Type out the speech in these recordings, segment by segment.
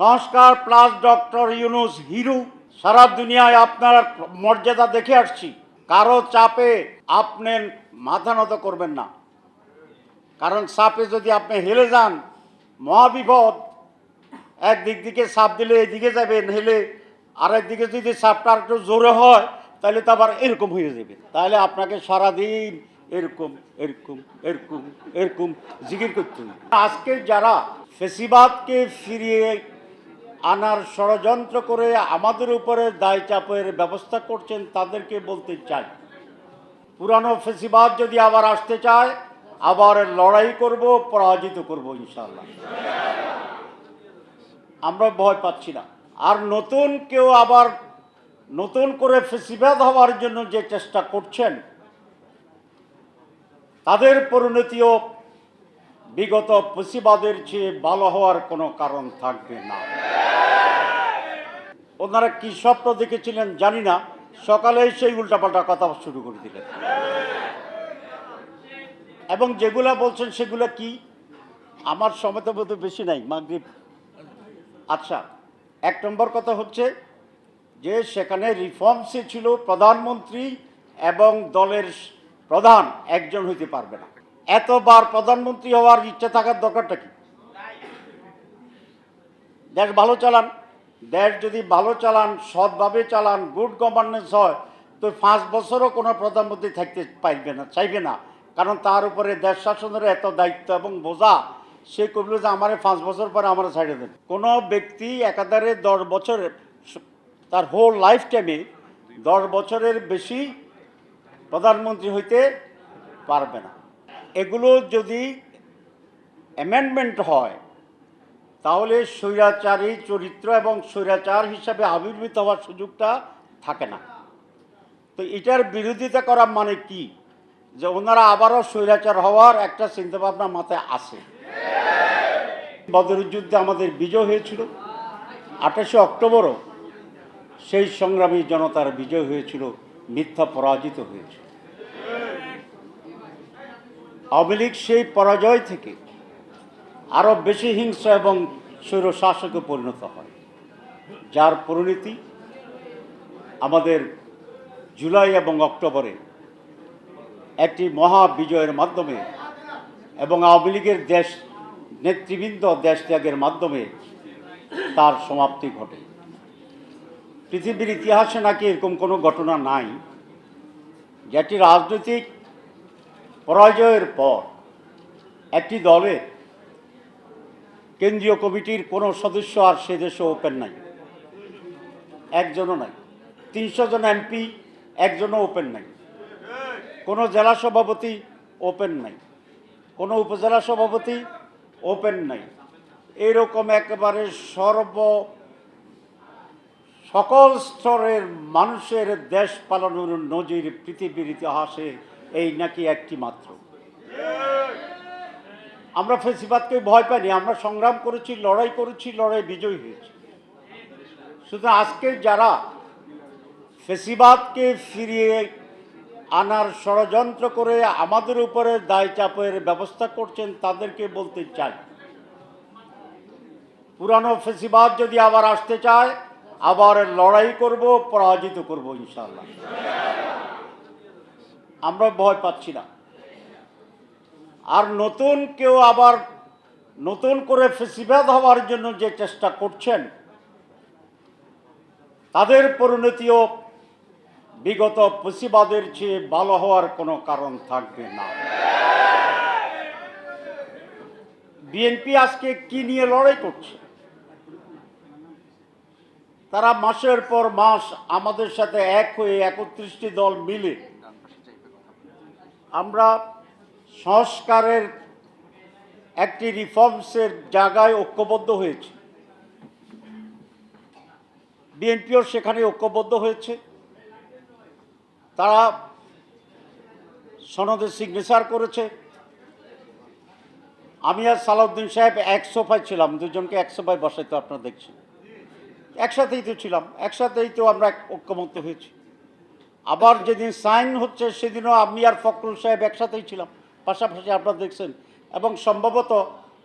সংস্কার plus doctor Yunus hero, সারা দুনিয়ায় আপনার মর্যাদা দেখে আসছি। কারও চাপে আপনি মাথা নত করবেন না। কারণ চাপে যদি আপনি হেলে যান, মহাবিপদ। একদিক দিকে চাপ দিলে এদিকে যাবেন, হেলে আরেক দিকে যদি চাপটা একটু জোরে হয়, তাহলে তো আবার এরকম হয়ে যাবে। তাহলে আপনাকে সারাদিন এরকম এরকম এরকম এরকম জিকির করতে আজকে যারা ফেসিবাদকে ফিরিয়ে আনার ষড়যন্ত্র করে আমাদের উপরে দায় চাপের ব্যবস্থা করছেন তাদেরকে বলতে চাই। পুরানো ফেসিবাদ যদি আবার আসতে চায়, আবার লড়াই করব, পরাজিত করব ইনশাল্লাহ আমরা ভয় পাচ্ছি না। আর নতুন কেউ আবার নতুন করে ফেসিবাদ হওয়ার জন্য যে চেষ্টা করছেন, তাদের পরিণতিও বিগত ফেসিবাদের চেয়ে ভালো হওয়ার কোনো কারণ থাকবে না। ওনারা কি স্বপ্ন দেখেছিলেন জানি না। সকালে সেই উল্টাপাল্টা কথা শুরু করে দিলেন। এবং যেগুলা বলছেন সেগুলো কি? আমার সময় তো বোধহয় বেশি নাই, মাগরিব। আচ্ছা এক নম্বর কথা হচ্ছে যে সেখানে রিফর্মসে ছিল প্রধানমন্ত্রী এবং দলের প্রধান, একজন হইতে পারবে না। এতবার প্রধানমন্ত্রী হওয়ার ইচ্ছে থাকার দরকারটা কি? দেশ ভালো চালান, দেশ যদি ভালো চালান, সৎভাবে চালান গুড গভর্নেন্স হয়, তো পাঁচ বছরও কোনো প্রধানমন্ত্রী থাকতে পারবে না, চাইবে না। কারণ তার উপরে দেশ শাসনের এত দায়িত্ব এবং বোঝা, সে করল যে আমার পাঁচ বছর পরে আমার ছাড়ে দেন কোনো ব্যক্তি একাধারে দশ বছর, তার হোল লাইফ টাইমে দশ বছরের বেশি প্রধানমন্ত্রী হইতে পারবে না। এগুলো যদি অ্যামেন্ডমেন্ট হয়, তাহলে স্বৈরাচারী চরিত্র এবং স্বৈরাচার হিসাবে আবির্ভূত হওয়ার সুযোগটা থাকে না। তো এটার বিরোধিতা করা মানে কি? যে ওনারা আবারও স্বৈরাচার হওয়ার একটা চিন্তাভাবনা মাথায় আসে। বদরের যুদ্ধে আমাদের বিজয় হয়েছিল। আঠাশে অক্টোবরও সেই সংগ্রামী জনতার বিজয় হয়েছিল, মিথ্যা পরাজিত হয়েছিল। আওয়ামী লীগ সেই পরাজয় থেকে আরও বেশি হিংসা এবং স্বৈরশাসকে পরিণত হয়। যার পরিণতি আমাদের জুলাই এবং অক্টোবরে একটি মহা বিজয়ের মাধ্যমে এবং আওয়ামী লীগের দেশ নেতৃবৃন্দ দেশ ত্যাগের মাধ্যমে তার সমাপ্তি ঘটে। পৃথিবীর ইতিহাসে নাকি এরকম কোনো ঘটনা নাই। যেটি রাজনৈতিক পরাজয়ের পর একটি দলের কেন্দ্রীয় কমিটির কোনো সদস্য আর সে দেশে ওপেন নাই। একজনও নাই। তিনশো জন এমপি, একজনও ওপেন নাই। কোনো জেলা সভাপতি ওপেন নাই। কোনো উপজেলা সভাপতি ওপেন নাই। এরকম একেবারে সর্ব সকল স্তরের মানুষের দেশ পালানোর নজির পৃথিবীর ইতিহাসে এই নাকি একটি মাত্র। আমরা ফেসিবাদকে ভয় পাইনি, আমরা সংগ্রাম করেছি, লড়াই করেছি, লড়াই বিজয়ী হয়েছি। শুধু আজকে যারা ফেসিবাদকে ফিরিয়ে আনার ষড়যন্ত্র করে আমাদের উপরে দায় চাপের ব্যবস্থা করছেন, তাদেরকে বলতে চাই। পুরানো ফেসিবাদ যদি আবার আসতে চায়, আবার লড়াই করব, পরাজিত করব ইনশাল্লাহ আমরা ভয় পাচ্ছি না। আর নতুন কেউ আবার নতুন করে ফেসিবাদ হওয়ার জন্য যে চেষ্টা করছেন, তাদের পরিণতিও বিগত ফেসিবাদের চেয়ে ভালো হওয়ার কোনো কারণ থাকবে না। বিএনপি আজকে কি নিয়ে লড়াই করছে? তারা মাসের পর মাস আমাদের সাথে এক হয়ে একত্রিশটি দল মিলে আমরা সংস্কারের একটি রিফর্মসের জায়গায় ঐক্যবদ্ধ হয়েছে। বিএনপিও সেখানে ঐক্যবদ্ধ হয়েছে। তারা সনদে সিগনেচার করেছে। আমি আর সালাউদ্দিন সাহেব এক সোফায় ছিলাম, দুজনকে এক সোফায় বসাই তো আপনারা দেখছেন। একসাথেই তো ছিলাম, একসাথেই তো আমরা ঐক্যমত্য হয়েছি। আবার যেদিন সাইন হচ্ছে, সেদিনও আমি আর ফখরুল সাহেব একসাথেই ছিলাম। পাশাপাশি আপনারা দেখছেন, এবং সম্ভবত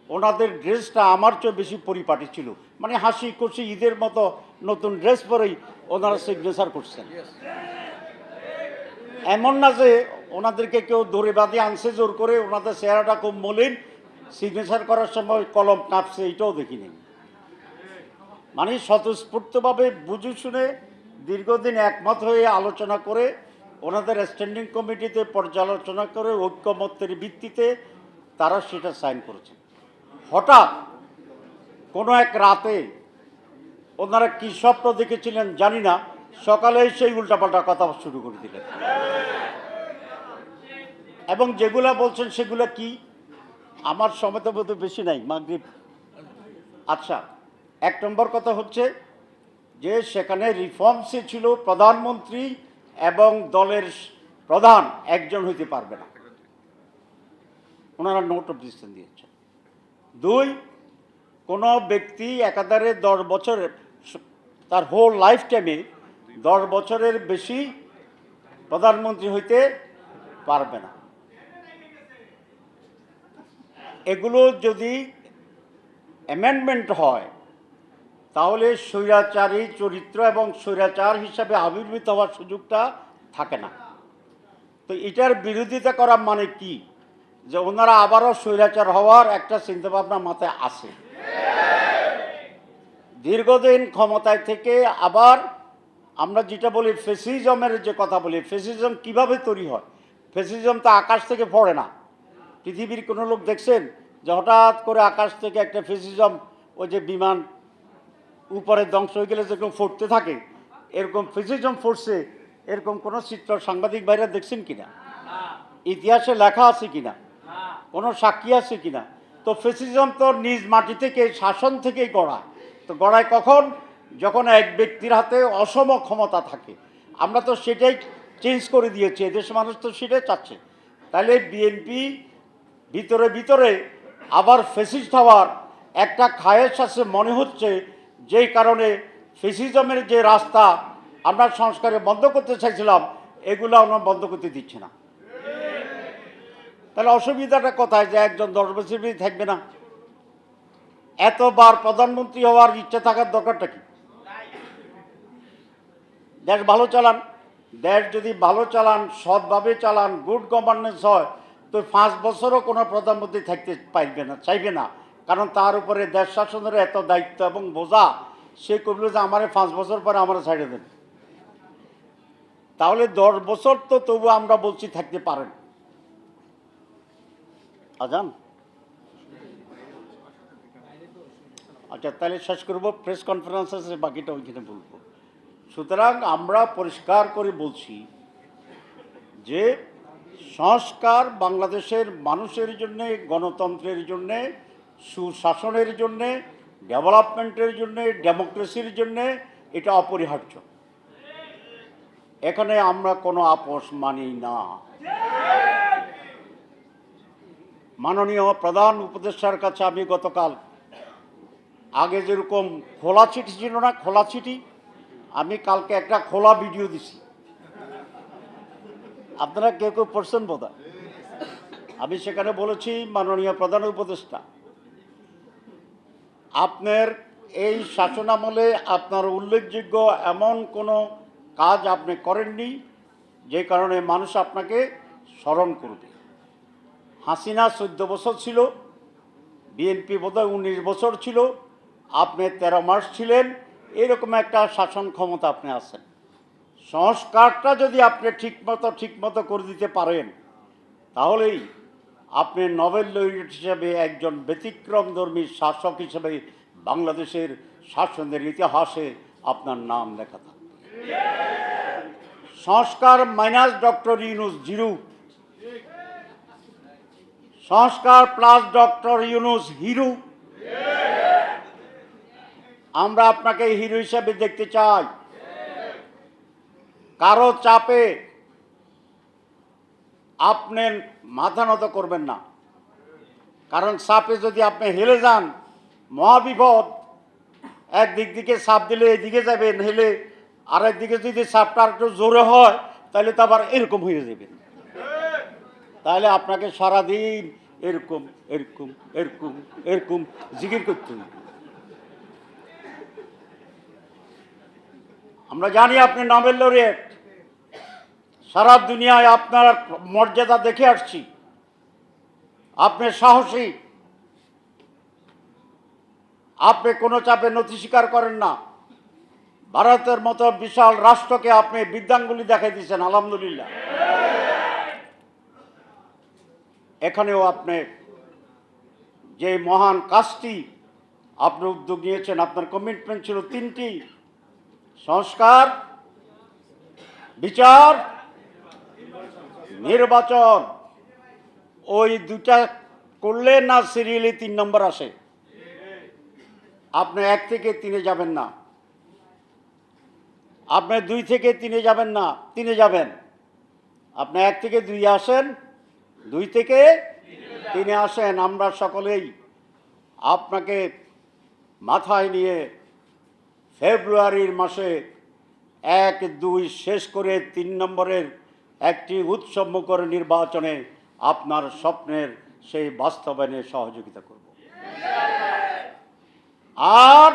ওনাদের ড্রেসটা আমার চেয়ে বেশি পরিপাটি ছিল। মানে হাসি খুশি ঈদের মতো নতুন ড্রেস পরেই ওনারা সিগনেচার করছেন। এমন না যে ওনাদেরকে কেউ দৌড়ে বাঁধে আনছে জোর করে ওনাদের চেহারাটা খুব মলিন সিগনেচার করার সময় কলম কাঁপছে এটাও দেখিনি। মানে স্বতঃস্ফূর্তভাবে বুঝে শুনে দীর্ঘদিন একমত হয়ে আলোচনা করে, ওনাদের স্ট্যান্ডিং কমিটিতে পর্যালোচনা করে, ঐক্যমত্যের ভিত্তিতে তারা সেটা সাইন করেছে হঠাৎ কোনো এক রাতে ওনারা কী স্বপ্ন দেখেছিলেন জানি না, সকালে সেই উল্টাপাল্টা কথা শুরু করে দিলেন। এবং যেগুলা বলছেন সেগুলো কি? আমার সময় তো বোধহয় বেশি নাই, মাগরিব। আচ্ছা এক নম্বর কথা হচ্ছে যে সেখানে রিফর্মসে ছিল প্রধানমন্ত্রী এবং দলের প্রধান একজন হইতে পারবে না। ওনারা নোট অফ ডিসিশন দিয়েছেন। দুই, কোনো ব্যক্তি একাধারে দশ বছরের তার হোল লাইফ টাইমে দশ বছরের বেশি প্রধানমন্ত্রী হইতে পারবে না। এগুলো যদি অ্যামেন্ডমেন্ট হয় তাহলে স্বৈরাচারী চরিত্র এবং স্বৈরাচার হিসাবে আবির্ভূত হওয়ার সুযোগটা থাকে না। তো এটার বিরোধিতা করা মানে কি? যে ওনারা আবারও স্বৈরাচার হওয়ার একটা চিন্তাভাবনা মাথায় আসে। দীর্ঘদিন ক্ষমতায় থেকে আবার আমরা যেটা বলি ফেসিজমের যে কথা বলি, ফেসিজম কীভাবে তৈরি হয়? ফেসিজম তো আকাশ থেকে পড়ে না। পৃথিবীর কোনো লোক দেখছেন যে হঠাৎ করে আকাশ থেকে একটা ফেসিজম, ওই যে বিমান উপরে ধ্বংস হয়ে গেলে যেরকম ফুটতে থাকে, এরকম ফেসিজম ফুটছে, এরকম কোনো চিত্র সাংবাদিক ভাইরা দেখছেন কিনা? ইতিহাসে লেখা আছে কিনা? কোনো সাক্ষী আছে কিনা? তো ফেসিজম তো নিজ মাটি থেকে, শাসন থেকেই গড়া। তো গড়ায় কখন? যখন এক ব্যক্তির হাতে অসম ক্ষমতা থাকে। আমরা তো সেটাই চেঞ্জ করে দিয়েছি, এদেশ মানুষ তো সেটাই চাচ্ছে। তাহলে বিএনপি ভিতরে ভিতরে আবার ফেসিস্ট হওয়ার একটা খায়েশ আছে, মনে হচ্ছে যেই কারণে ফেসিজমের যে রাস্তা আমরা সংস্কারে বন্ধ করতে চাইছিলাম, এগুলো আমরা বন্ধ করতে দিচ্ছে না। তাহলে অসুবিধাটা কোথায় যে একজন দশ বছর থাকবে না? এতবার প্রধানমন্ত্রী হওয়ার ইচ্ছে থাকার দরকারটা কি? দেশ ভালো চালান, দেশ যদি ভালো চালান, সৎভাবে চালান গুড গভর্নেন্স হয়, তো পাঁচ বছরও কোনো প্রধানমন্ত্রী থাকতে পারবে না, চাইবে না। কারণ তার উপরে দেশ শাসনের এত দায়িত্ব এবং বোঝা, সে করল যে আমার পাঁচ বছর পরে আমার ছাড়ে দেন। তাহলে দশ বছর তো তবু আমরা বলছি থাকতে পারেন। আজান? আচ্ছা তাহলে শেষ করব প্রেস কনফারেন্স আছে বাকিটা ওইখানে বলব। সুতরাং আমরা পরিষ্কার করে বলছি যে সংস্কার বাংলাদেশের মানুষের জন্যে, গণতন্ত্রের জন্যে সুশাসনের জন্যে, ডেভেলপমেন্টের জন্যে, ডেমোক্রেসির জন্যে এটা অপরিহার্য। এখানে আমরা কোনো আপোষ মানি না। মাননীয় প্রধান উপদেষ্টার কাছে আমি গতকাল, আগে যেরকম খোলা চিঠি ছিল না, খোলা চিঠি, আমি কালকে একটা খোলা ভিডিও দিছি। আপনারা কেউ কেউ পড়ছেন বোধ আমি সেখানে বলেছি, মাননীয় প্রধান উপদেষ্টা আপনার এই শাসনামলে আপনার উল্লেখযোগ্য এমন কোনো কাজ আপনি করেননি যে কারণে মানুষ আপনাকে স্মরণ করবে। হাসিনা চোদ্দ বছর ছিল, বিএনপি বোধহয় উনিশ বছর ছিল, আপনি তেরো মাস ছিলেন, এরকম একটা শাসন ক্ষমতা আপনি আছেন। সংস্কারটা যদি আপনি ঠিকমতো ঠিকমতো করে দিতে পারেন, তাহলেই আপনি নোবেল লরিয়েট হিসেবে একজন ব্যতিক্রমধর্মী শাসক হিসেবে বাংলাদেশের শাসনের ইতিহাসে আপনার নাম লেখা থাকবে। সংস্কার মাইনাস ডক্টর ইউনুস জিরু। সংস্কার প্লাস ডক্টর ইউনুস হিরু। আমরা আপনাকে হিরো হিসাবে দেখতে চাই। কারও চাপে আপনি মাথা নত করবেন না। কারণ সাপে যদি আপনি হেলে যান, মহাবিপদ। একদিক দিকে সাপ দিলে এদিকে যাবেন হেলে আরেক দিকে যদি সাপটা একটু জোরে হয়, তাহলে তো আবার এরকম হয়ে যাবে। তাহলে আপনাকে সারাদিন এরকম এরকম এরকম এরকম জিকির করতে। আমরা জানি আপনি নোবেল লরিয়েট সারা দুনিয়ায় আপনার মর্যাদা দেখে আসছি। আপনি সাহসী। আপনি কোনো চাপে নথি স্বীকার করেন না। ভারতের মতো বিশাল রাষ্ট্রকে আপনি বিদ্যাঙ্গুলি দেখাই দিয়েছেন, আলহামদুলিল্লাহ। এখানেও আপনি যে মহান কাজটি আপনি উদ্যোগ নিয়েছেন, আপনার কমিটমেন্ট ছিল তিনটি। সংস্কার, বিচার নির্বাচন। ওই দুটা করলে না সিরিয়ালি তিন নম্বর আসে? আপনি এক থেকে তিনে যাবেন না। আপনি দুই থেকে তিনে যাবেন না, তিনে যাবেন। আপনি এক থেকে দুই আসেন, দুই থেকে তিনে আসেন, আমরা সকলেই আপনাকে মাথায় নিয়ে ফেব্রুয়ারির মাসে এক, দুই শেষ করে তিন নম্বরের একটি উৎসবমুখর নির্বাচনে আপনার স্বপ্নের সেই বাস্তবায়নে সহযোগিতা করব। আর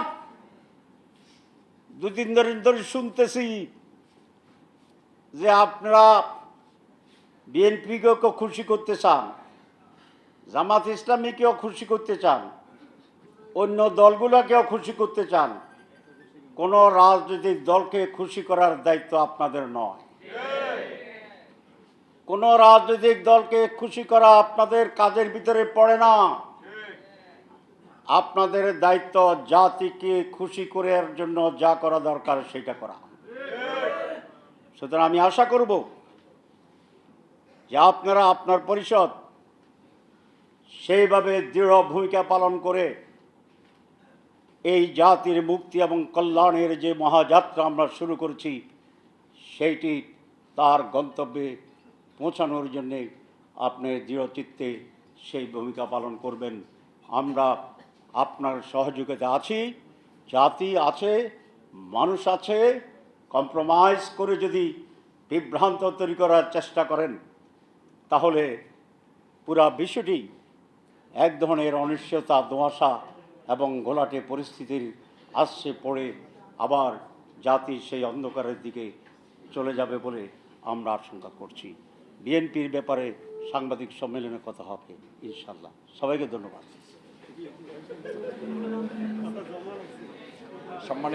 দুদিন ধরে ধরে শুনতেছি যে আপনারা বিএনপিকেও খুশি করতে চান, জামাত ইসলামীকেও খুশি করতে চান, অন্য দলগুলোকেও খুশি করতে চান, কোনো রাজনৈতিক দলকে খুশি করার দায়িত্ব আপনাদের নয়। কোনো রাজনৈতিক দলকে খুশি করা আপনাদের কাজের ভিতরে পড়ে না। আপনাদের দায়িত্ব জাতিকে খুশি করার জন্য যা করা দরকার সেটা করা। সুতরাং আমি আশা করব যে আপনারা আপনার পরিষদ সেইভাবে দৃঢ় ভূমিকা পালন করে এই জাতির মুক্তি এবং কল্যাণের যে মহাযাত্রা আমরা শুরু করছি, সেইটি তার গন্তব্যে পৌঁছানোর জন্যে আপনি দৃঢ়চিত্তে সেই ভূমিকা পালন করবেন। আমরা আপনার সহযোগিতা আছি, জাতি আছে, মানুষ আছে কম্প্রোমাইজ করে যদি বিভ্রান্ত তৈরি করার চেষ্টা করেন, তাহলে পুরা বিশ্বটি এক ধরনের অনিশ্চয়তা দোয়াশা এবং ঘোলাটে পরিস্থিতির আসছে পড়ে আবার জাতি সেই অন্ধকারের দিকে চলে যাবে বলে আমরা আশঙ্কা করছি। বিএনপির ব্যাপারে সাংবাদিক সম্মেলনে কথা হবে ইনশাল্লাহ সবাইকে ধন্যবাদ। সম্মানিত